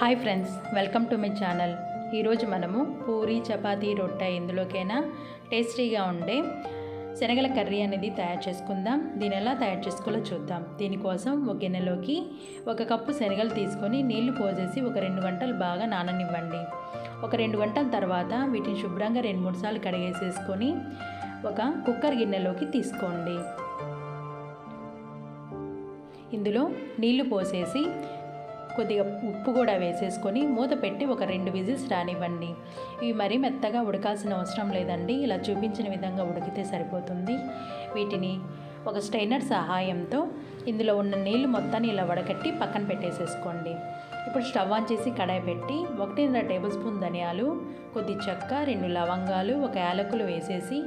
Hi friends welcome to my channel. ఈరోజు మనము పూరి చపాతీ రొట్టె ఇందులోకైనా టేస్టీగా ఉండే శనగల కర్రీ అనేది తయారు చేసుకుందాం. దీని ఎలా తయారు చేసుకోవాలో చూద్దాం. దీనికోసం ఒక గిన్నెలోకి ఒక కప్పు శనగలు తీసుకొని నీళ్ళు పోసేసి ఒక రెండు గంటలు బాగా నాననివ్వండి. ఒక రెండు గంటల తర్వాత వీటిని శుభ్రంగా రెండు మూడు సార్లు కడిగేసేసుకొని ఒక కుక్కర్ గిన్నెలోకి తీసుకోండి. ఇందులో నీళ్ళు పోసేసి కొద్దిగా ఉప్పు కూడా వేసేసుకొని మూత పెట్టి ఒక రెండు విజిల్స్ రానివ్వండి. ఇవి మరీ మెత్తగా ఉడకాల్సిన అవసరం లేదండి. ఇలా చూపించిన విధంగా ఉడికితే సరిపోతుంది. వీటిని ఒక స్టైనర్ సహాయంతో ఇందులో ఉన్న నీళ్ళు మొత్తాన్ని ఇలా వడకట్టి పక్కన పెట్టేసేసుకోండి. ఇప్పుడు స్టవ్ ఆన్ చేసి కడాయి పెట్టి ఒకటిన్నర టేబుల్ స్పూన్ ధనియాలు కొద్ది చెక్క రెండు లవంగాలు ఒక యాలకులు వేసేసి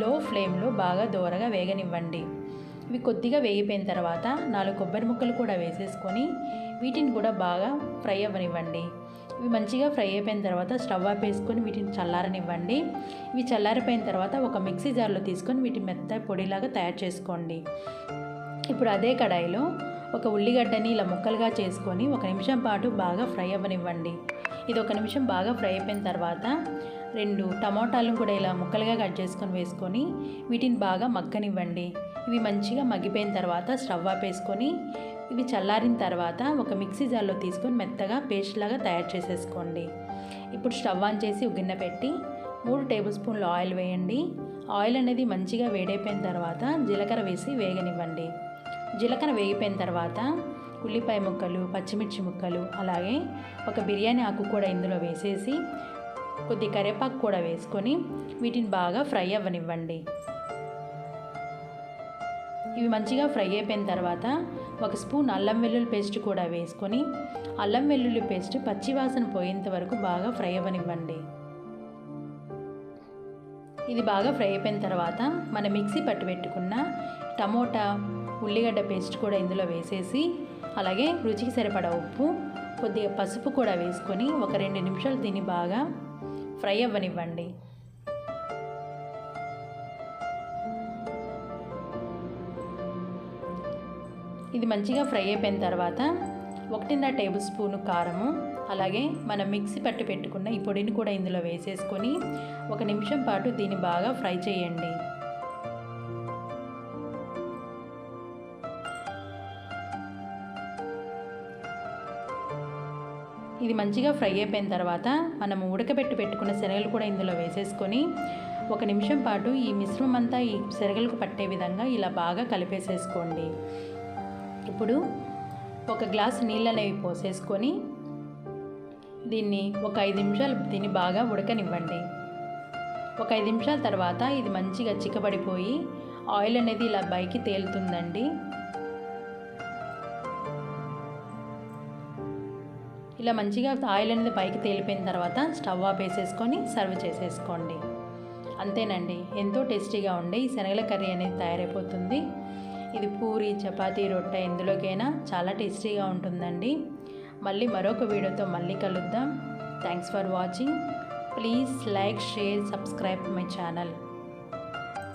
లో ఫ్లేమ్లో బాగా దోరగా వేగనివ్వండి. ఇవి కొద్దిగా వేగిపోయిన తర్వాత నాలుగు కొబ్బరి ముక్కలు కూడా వేసేసుకొని వీటిని కూడా బాగా ఫ్రై అవ్వనివ్వండి. ఇవి మంచిగా ఫ్రై అయిపోయిన తర్వాత స్టవ్ ఆపేసుకొని వీటిని చల్లారనివ్వండి. ఇవి చల్లారిపోయిన తర్వాత ఒక మిక్సీ జార్లో తీసుకొని వీటిని మెత్త పొడిలాగా తయారు చేసుకోండి. ఇప్పుడు అదే కడాయిలో ఒక ఉల్లిగడ్డని ఇలా ముక్కలుగా చేసుకొని ఒక నిమిషం పాటు బాగా ఫ్రై అవ్వనివ్వండి. ఇది ఒక నిమిషం బాగా ఫ్రై అయిపోయిన తర్వాత రెండు టమాటాలను కూడా ఇలా ముక్కలుగా కట్ చేసుకొని వేసుకొని వీటిని బాగా మగ్గనివ్వండి. ఇవి మంచిగా మగ్గిపోయిన తర్వాత స్టవ్ ఆపేసుకొని ఇవి చల్లారిన తర్వాత ఒక మిక్సీ జార్లో తీసుకొని మెత్తగా పేస్ట్ లాగా తయారు చేసేసుకోండి. ఇప్పుడు స్టవ్ ఆన్ చేసి గిన్నె పెట్టి మూడు టేబుల్ స్పూన్లు ఆయిల్ వేయండి. ఆయిల్ అనేది మంచిగా వేడైపోయిన తర్వాత జీలకర్ర వేసి వేగనివ్వండి. జీలకర్ర వేగిపోయిన తర్వాత ఉల్లిపాయ ముక్కలు పచ్చిమిర్చి ముక్కలు అలాగే ఒక బిర్యానీ ఆకు కూడా ఇందులో వేసేసి కొద్ది కరివేపాకు కూడా వేసుకొని వీటిని బాగా ఫ్రై అవ్వనివ్వండి. ఇవి మంచిగా ఫ్రై అయిపోయిన తర్వాత ఒక స్పూన్ అల్లం వెల్లుల్లి పేస్ట్ కూడా వేసుకొని అల్లం వెల్లుల్లి పేస్ట్ పచ్చివాసన పోయేంత వరకు బాగా ఫ్రై అవ్వనివ్వండి. ఇది బాగా ఫ్రై అయిపోయిన తర్వాత మన మిక్సీ పట్టు పెట్టుకున్న టమోటా ఉల్లిగడ్డ పేస్ట్ కూడా ఇందులో వేసేసి అలాగే రుచికి సరిపడా ఉప్పు కొద్దిగా పసుపు కూడా వేసుకొని ఒక రెండు నిమిషాలు దీన్ని బాగా ఫ్రై అవ్వనివ్వండి. ఇది మంచిగా ఫ్రై అయిపోయిన తర్వాత ఒకటిన్నర టేబుల్ స్పూను కారము అలాగే మనం మిక్సీ పట్టి పెట్టుకున్న ఈ పొడిని కూడా ఇందులో వేసేసుకొని ఒక నిమిషం పాటు దీన్ని బాగా ఫ్రై చేయండి. ఇది మంచిగా ఫ్రై అయిపోయిన తర్వాత మనం ఉడకబెట్టి పెట్టుకున్న శనగలు కూడా ఇందులో వేసేసుకొని ఒక నిమిషం పాటు ఈ మిశ్రమం అంతా ఈ శనగలకు పట్టే విధంగా ఇలా బాగా కలిపేసేసుకోండి. ఇప్పుడు ఒక గ్లాస్ నీళ్ళు అనేవి పోసేసుకొని దీన్ని ఒక ఐదు నిమిషాలు దీన్ని బాగా ఉడకనివ్వండి. ఒక ఐదు నిమిషాల తర్వాత ఇది మంచిగా చిక్కబడిపోయి ఆయిల్ అనేది ఇలా పైకి తేలుతుందండి. ఇలా మంచిగా ఆయిల్ అనేది పైకి తేలిపోయిన తర్వాత స్టవ్ ఆఫ్ వేసేసుకొని సర్వ్ చేసేసుకోండి. అంతేనండి ఎంతో టేస్టీగా ఉండే ఈ శనగల కర్రీ అనేది తయారైపోతుంది. ఇది పూరి చపాతీ రొట్టె ఎందులోకైనా చాలా టేస్టీగా ఉంటుందండి. మళ్ళీ మరొక వీడియోతో మళ్ళీ కలుద్దాం. Thanks for watching please like share subscribe my channel